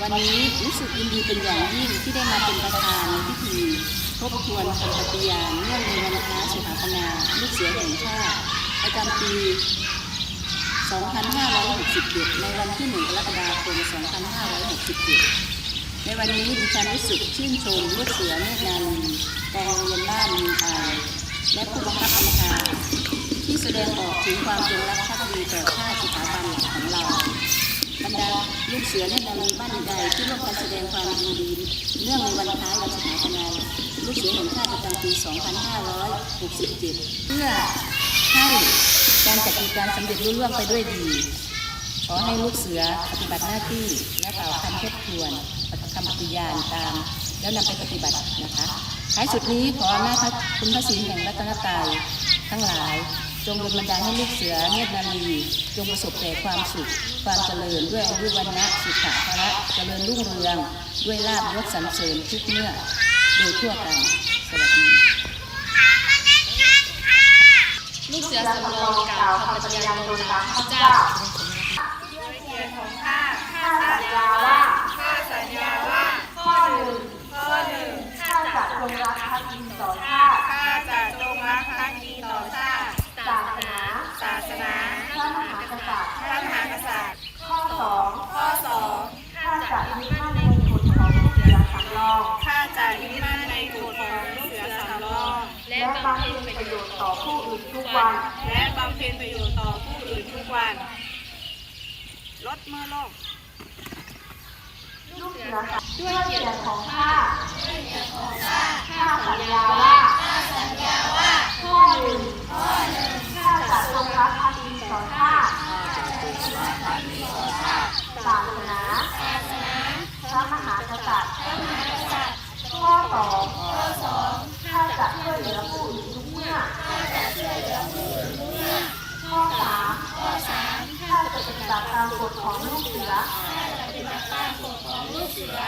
วันนี้รู้สึกยินดีเป็นอย่างยิ่งที่ได้มาเป็นประธานในพิธีทบทวนคำปฏิญาณเนื่องในวันคล้ายสถาปนาลูกเสือแห่งชาติประจำปี 2567 ในวันที่ 1 กรกฎาคม 2567 ในวันนี้ดิฉันรู้สึกชื่นชมลูกเสือเนตรนารีกองเรียนบ้านมีอายและผู้บังคับบัญชาที่แสดงออกถึงความจงรักภักดีต่อชาติสถาบันของเรา ลูกเสือเนตรนารบ้านใดที่ร่วมกันแสดงความยินดีเนื่องในวันคล้ายวันสถาปนาลูกเสือแห่งชาติประจำปี 2567 เพื่อให้การจัดกิจการสำเร็จรุ่ร่วงไปด้วยดี ขอให้ลูกเสือปฏิบัติหน้าที่และกล่าวคำทบทวนคำปฏิญาณตาม แล้วนำไปปฏิบัตินะคะท้ายสุดนี้ขออำนาจคุณพระศรีแห่งรัตนตรัยทั้งหลาย จงดลบันดาลให้ลูกเสือเนตรนารีจงประสบแต่ความสุข ความเจริญด้วยอายุวันนะสุขะพระเจริญรุ่งเรือง ด้วยลาบยศสรรเสริญทุกเมื่อโดยทั่วกันสวัสดีลูกเสือสำรองกล่าวคำปฏิญาณตนตามข้าพเจ้าข้าสัญญาว่า ข้าสัญญาว่า ข้อหนึ่ง ข้อหนึ่ง ข้าจะจงรักภักดีต่อชาติ ข้าจะจงรักภักดีต่อชาติ ศาสนา ศาสนา พระมหากษัตริย์ พระมหากษัตริย์ ข้อสอง ข้อสอง ข้าจะยึดมั่นในกฎของลูกเสือสำรอง ข้าจะยึดมั่นในกฎของลูกเสือสำรอง และบำเพ็ญประโยชน์ต่อผู้อื่นทุก วัวัน และบำเพ็ญประโยชน์ต่อผู้อื่นทุกวัน ลดเมื่อลงด้วยเกียรติของข้าข้าสัญญาว่าข้อหนึ่ง ข้าจะจงรักภักดีต่อชาติศาสนาพระมหากษัตริย์ข้อสองข้าจะช่วยเหลือผู้อื่นทุกเมื่อข้อสามข้ บัติตามกฎของลูกเสือให้ปฏิบัติตามกฎของลูกเสือ